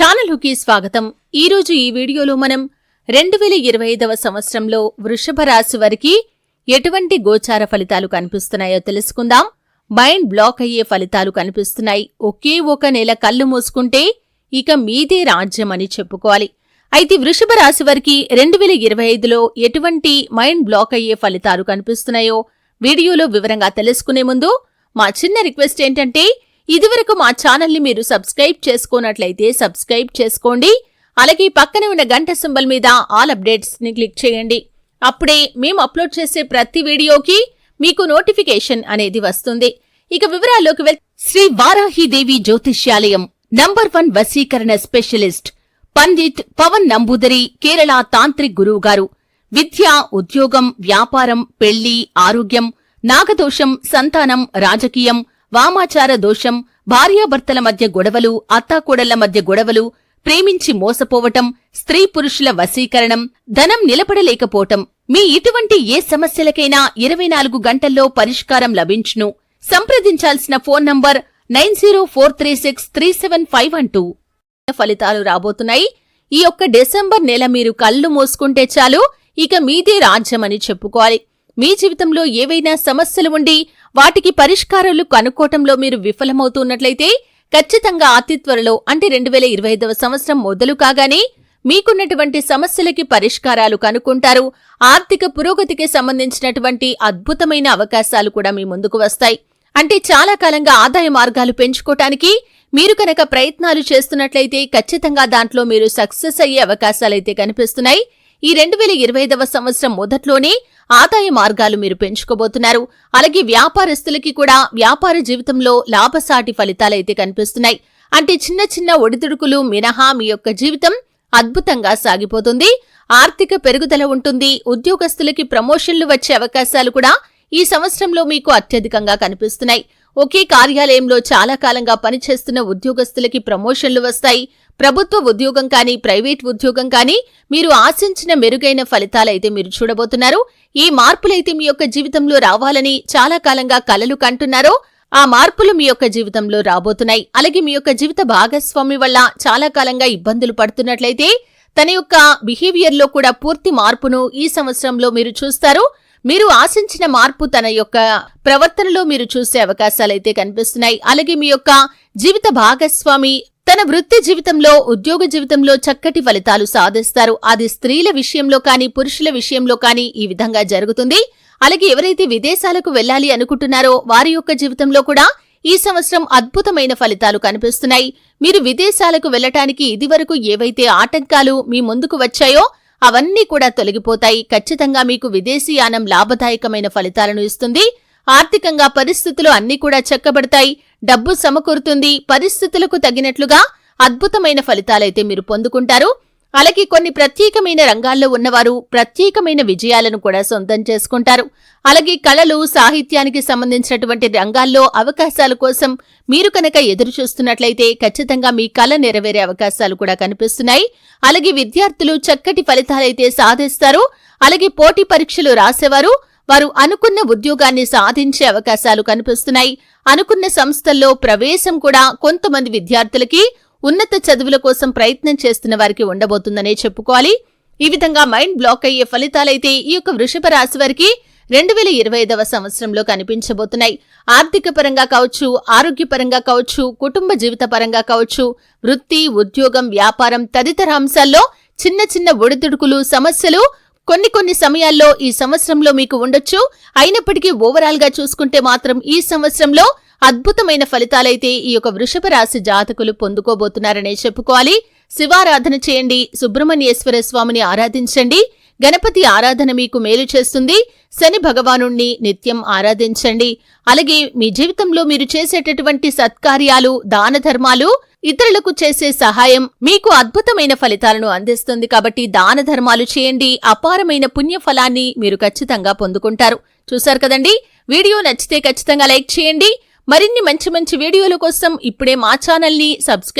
ఛానల్కి స్వాగతం. ఈరోజు ఈ వీడియోలో మనం రెండు వేల ఇరవై ఐదవ సంవత్సరంలో వృషభ రాశి వారికి ఎటువంటి గోచార ఫలితాలు కనిపిస్తున్నాయో తెలుసుకుందాం. మైండ్ బ్లాక్ అయ్యే ఫలితాలు కనిపిస్తున్నాయి. ఒకే ఒక నెల కళ్ళు మూసుకుంటే ఇక మీదే రాజ్యం అని చెప్పుకోవాలి. అయితే వృషభ రాశి వారికి రెండు వేల ఇరవై ఐదులో ఎటువంటి మైండ్ బ్లాక్ అయ్యే ఫలితాలు కనిపిస్తున్నాయో వీడియోలో వివరంగా తెలుసుకునే ముందు మా చిన్న రిక్వెస్ట్ ఏంటంటే ఇదివరకు మా ఛానల్ని మీరు సబ్స్క్రైబ్ చేసుకున్నట్లయితే సబ్స్క్రైబ్ చేసుకోండి. అలాగే పక్కనే ఉన్న గంట సింబల్ మీద ఆల్ అప్డేట్స్ని క్లిక్ చేయండి. అప్పుడే మేము అప్లోడ్ చేసే ప్రతి వీడియోకి మీకు నోటిఫికేషన్ అనేది వస్తుంది. ఇక వివరాల్లోకి వెళ్ శ్రీ వారాహిదేవి జ్యోతిష్యాలయం నంబర్ వన్ వశీకరణ స్పెషలిస్ట్ పండిత్ పవన్ నంబూదరి కేరళ తాంత్రిక్ గురువు గారు విద్య ఉద్యోగం వ్యాపారం పెళ్ళి ఆరోగ్యం నాగదోషం సంతానం రాజకీయం వామాచార దోషం భార్యాభర్తల మధ్య గొడవలు అత్తాకోడళ్ళ మధ్య గొడవలు ప్రేమించి మోసపోవటం స్త్రీ పురుషుల వశీకరణం ధనం నిలబడలేకపోవటం. మీ ఇటువంటి ఏ సమస్యలకైనా ఇరవై నాలుగు గంటల్లో పరిష్కారం లభించును. సంప్రదించాల్సిన phone number nine zero four three six three seven five one two. ఫలితాలు రాబోతున్నాయి. ఈ యొక్క డిసెంబర్ నెల మీరు కళ్ళు మూసుకుంటే చాలు. ఇక మీదే రాజ్యమని చెప్పుకోవాలి. మీ జీవితంలో ఏవైనా సమస్యలు ఉండి వాటికి పరిష్కారాలు కనుక్కోవటంలో మీరు విఫలమవుతున్నట్లయితే ఖచ్చితంగా అతి త్వరలో అంటే రెండు వేల ఇరవై ఐదవ సంవత్సరం మొదలు కాగానే మీకున్నటువంటి సమస్యలకి పరిష్కారాలు కనుక్కుంటారు. ఆర్థిక పురోగతికి సంబంధించినటువంటి అద్భుతమైన అవకాశాలు కూడా మీ ముందుకు వస్తాయి. అంటే చాలా కాలంగా ఆదాయ మార్గాలు పెంచుకోవటానికి మీరు కనుక ప్రయత్నాలు చేస్తున్నట్లయితే ఖచ్చితంగా దాంట్లో మీరు సక్సెస్ అయ్యే అవకాశాలైతే కనిపిస్తున్నాయి. ఈ రెండు వేల ఇరవై ఐదవ సంవత్సరం మొదట్లోనే ఆదాయ మార్గాలు మీరు పెంచుకోబోతున్నారు. అలాగే వ్యాపారస్తులకి కూడా వ్యాపార జీవితంలో లాభసాటి ఫలితాలైతే కనిపిస్తున్నాయి. అంటే చిన్న చిన్న ఒడిదుడుకులు మినహా మీ యొక్క జీవితం అద్భుతంగా సాగిపోతుంది. ఆర్థిక పెరుగుదల ఉంటుంది. ఉద్యోగస్తులకి ప్రమోషన్లు వచ్చే అవకాశాలు కూడా ఈ సంవత్సరంలో మీకు అత్యధికంగా కనిపిస్తున్నాయి. ఒకే కార్యాలయంలో చాలా కాలంగా పనిచేస్తున్న ఉద్యోగస్తులకి ప్రమోషన్లు వస్తాయి. ప్రభుత్వ ఉద్యోగం కానీ ప్రైవేట్ ఉద్యోగం కానీ మీరు ఆశించిన మెరుగైన ఫలితాలైతే మీరు చూడబోతున్నారు. ఈ మార్పులైతే మీ యొక్క జీవితంలో రావాలని చాలా కాలంగా కలలు కంటున్నారో ఆ మార్పులు మీ యొక్క జీవితంలో రాబోతున్నాయి. అలాగే మీ యొక్క జీవిత భాగస్వామి వల్ల చాలా కాలంగా ఇబ్బందులు పడుతున్నట్లయితే తన యొక్క బిహేవియర్లో కూడా పూర్తి మార్పును ఈ సంవత్సరంలో మీరు చూస్తారు. మీరు ఆశించిన మార్పు తన యొక్క ప్రవర్తనలో మీరు చూసే అవకాశాలైతే కనిపిస్తున్నాయి. అలాగే మీ యొక్క జీవిత భాగస్వామి తన వృత్తి జీవితంలో ఉద్యోగ జీవితంలో చక్కటి ఫలితాలు సాధిస్తారు. అది స్త్రీల విషయంలో కానీ పురుషుల విషయంలో కానీ ఈ విధంగా జరుగుతుంది. అలాగే ఎవరైతే విదేశాలకు వెళ్ళాలి అనుకుంటున్నారో వారి యొక్క జీవితంలో కూడా ఈ సంవత్సరం అద్భుతమైన ఫలితాలు కనిపిస్తున్నాయి. మీరు విదేశాలకు వెళ్ళటానికి ఇదివరకు ఏవైతే ఆటంకాలు మీ ముందుకు వచ్చాయో అవన్నీ కూడా తొలగిపోతాయి. ఖచ్చితంగా మీకు విదేశీయానం లాభదాయకమైన ఫలితాలను ఇస్తుంది. ఆర్థికంగా పరిస్థితులు అన్నీ కూడా చెక్కబడతాయి. డబ్బు సమకూరుతుంది. పరిస్థితులకు తగినట్లుగా అద్భుతమైన ఫలితాలైతే మీరు పొందుకుంటారు. అలాగే కొన్ని ప్రత్యేకమైన రంగాల్లో ఉన్నవారు ప్రత్యేకమైన విజయాలను కూడా సొంతం చేసుకుంటారు. అలాగే కళలు సాహిత్యానికి సంబంధించినటువంటి రంగాల్లో అవకాశాల కోసం మీరు కనుక ఎదురు చూస్తున్నట్లయితే ఖచ్చితంగా మీ కళ నెరవేరే అవకాశాలు కూడా కనిపిస్తున్నాయి. అలాగే విద్యార్థులు చక్కటి ఫలితాలైతే సాధిస్తారు. అలాగే పోటీ పరీక్షలు రాసేవారు. వారు అనుకున్న ఉద్యోగాన్ని సాధించే అవకాశాలు కనిపిస్తున్నాయి. అనుకున్న సంస్థల్లో ప్రవేశం కూడా కొంతమంది విద్యార్థులకి ఉన్నత చదువుల కోసం ప్రయత్నం చేస్తున్న వారికి ఉండబోతుందనే చెప్పుకోవాలి. ఈ విధంగా మైండ్ బ్లాక్ అయ్యే ఫలితాలైతే ఈ యొక్క వృషభ రాశి వారికి రెండు వేల ఇరవై ఐదవ సంవత్సరంలో కనిపించబోతున్నాయి. ఆర్థిక పరంగా కావచ్చు ఆరోగ్యపరంగా కావచ్చు కుటుంబ జీవిత పరంగా కావచ్చు వృత్తి ఉద్యోగం వ్యాపారం తదితర అంశాల్లో చిన్న చిన్న ఒడిదుడుకులు సమస్యలు కొన్ని కొన్ని సమయాల్లో ఈ సంవత్సరంలో మీకు ఉండొచ్చు. అయినప్పటికీ ఓవరాల్గా చూసుకుంటే మాత్రం ఈ సంవత్సరంలో అద్భుతమైన ఫలితాలైతే ఈ యొక్క వృషభ రాశి జాతకులు పొందుకోబోతున్నారనే చెప్పుకోవాలి. శివారాధన చేయండి సుబ్రహ్మణ్యేశ్వర స్వామిని ఆరాధించండి. గణపతి ఆరాధన మీకు మేలు చేస్తుంది. శని భగవానుణ్ణి నిత్యం ఆరాధించండి. అలాగే మీ జీవితంలో మీరు చేసేటటువంటి సత్కార్యాలు దాన ధర్మాలు ఇతరులకు చేసే సహాయం మీకు అద్భుతమైన ఫలితాలను అందిస్తుంది కాబట్టి దాన ధర్మాలు చేయండి అపారమైన పుణ్య ఫలాన్ని మీరు ఖచ్చితంగా పొందుకుంటారు. చూశారు కదండి? వీడియో నచ్చితే ఖచ్చితంగా లైక్ చేయండి. మరిన్ని మంచి మంచి వీడియోల కోసం ఇప్పుడే మా ఛానల్ని సబ్స్క్రైబ్